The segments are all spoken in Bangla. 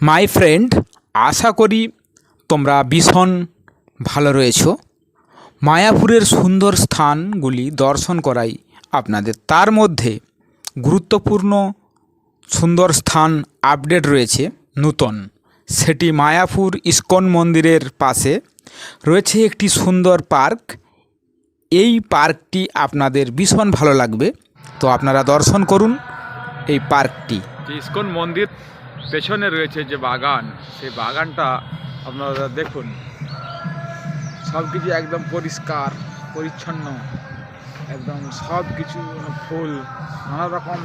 মাই ফ্রেন্ড আশা করি তোমরা ভীষণ ভালো রয়েছো। মায়াপুরের সুন্দর স্থানগুলি দর্শন করাই আপনাদের। তার মধ্যে গুরুত্বপূর্ণ সুন্দর স্থান আপডেট রয়েছে, নূতন। সেটি মায়াপুর ইস্কন মন্দিরের পাশে। রয়েছে একটি সুন্দর পার্ক। এই পার্কটি আপনাদের ভীষণ ভালো লাগবে। তো আপনারা দর্শন করুন এই পার্কটি। ইস্কন মন্দির পেছনে রয়েছে যে বাগান, সেই বাগানটা আপনারা দেখুন। সব কিছু একদম পরিষ্কার, পরিচ্ছন্ন, একদম সব কিছু ফুল নানা রকম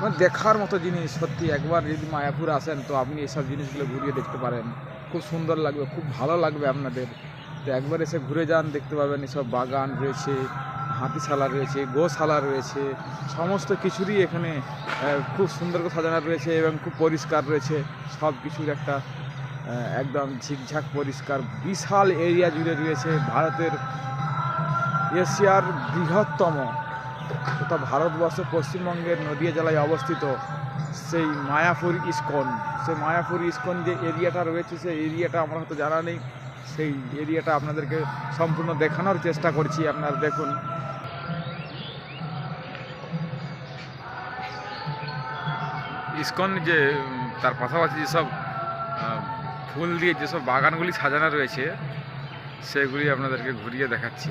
মানে দেখার মতো জিনিস। সত্যি একবার যদি মায়াপুর আসেন, তো আপনি এইসব জিনিসগুলো ঘুরিয়ে দেখতে পারেন। খুব সুন্দর লাগবে, খুব ভালো লাগবে আপনাদের। তো একবার এসে ঘুরে যান, দেখতে পাবেন এসব বাগান রয়েছে। হাতিশালা রয়েছে, গোশালা রয়েছে, সমস্ত কিছুরই এখানে খুব সুন্দর করে সাজানো রয়েছে এবং খুব পরিষ্কার রয়েছে। সব কিছুর একটা একদম ঝিকঝাক পরিষ্কার, বিশাল এরিয়া জুড়ে রয়েছে ভারতের এশিয়ার বৃহত্তম, তথা ভারতবর্ষ পশ্চিমবঙ্গের নদিয়া জেলায় অবস্থিত সেই মায়াপুর ইস্কন। সেই মায়াপুর ইস্কন যে এরিয়াটা রয়েছে, সেই এরিয়াটা আমার হয়তো জানা নেই। সেই এরিয়াটা আপনাদেরকে সম্পূর্ণ দেখানোর চেষ্টা করছি, আপনারা দেখুন। ইস্কন যে, তার পাশাপাশি যেসব ফুল দিয়ে যেসব বাগানগুলি সাজানো রয়েছে, সেগুলি আপনাদেরকে ঘুরিয়ে দেখাচ্ছি।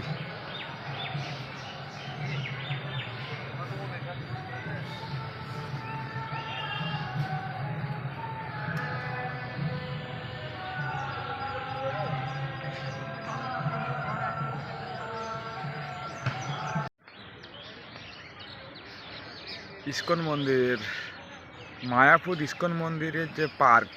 ইস্কন মন্দির মায়াপুর ইস্কন মন্দিরের যে পার্ক।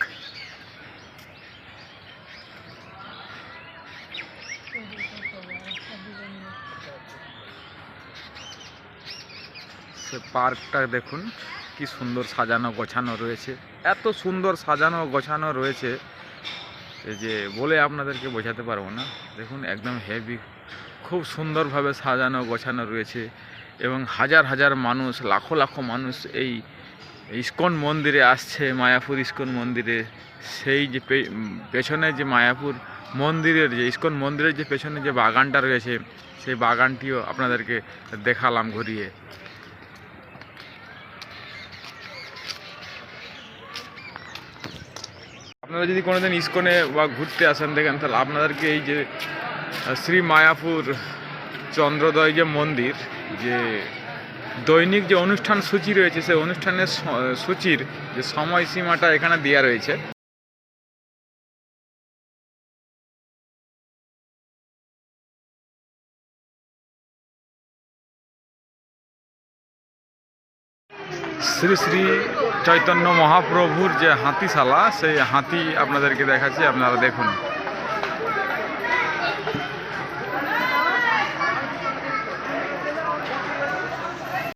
সে পার্কটা দেখুন, কি সুন্দর সাজানো গোছানো রয়েছে। এত সুন্দর সাজানো গোছানো রয়েছে যে বলে আপনাদেরকে বোঝাতে পারব না। দেখুন, একদম হেভি খুব সুন্দরভাবে সাজানো গোছানো রয়েছে এবং হাজার হাজার মানুষ, লাখো লাখো মানুষ এই ইস্কন মন্দিরে আসছে, মায়াপুর ইস্কন মন্দিরে। সেই যে পেছনে যে মায়াপুর মন্দিরের যে ইস্কন মন্দিরের যে পেছনে যে বাগানটা রয়েছে, সেই বাগানটিও আপনাদেরকে দেখালাম ঘুরিয়ে। আপনারা যদি কোনোদিন ইস্কনে বা ঘুরতে আসেন, দেখেন, তাহলে আপনাদেরকে এই যে শ্রী মায়াপুর চন্দ্রোদয় যে মন্দির, যে দৈনিক যে অনুষ্ঠান সূচি রয়েছে, সেই অনুষ্ঠানের সূচির যে সময়সীমাটা এখানে দেওয়া রয়েছে। শ্রী শ্রী চৈতন্য মহাপ্রভুর যে হাতিশালা, সেই হাতি আপনাদেরকে দেখাচ্ছি, আপনারা দেখুন।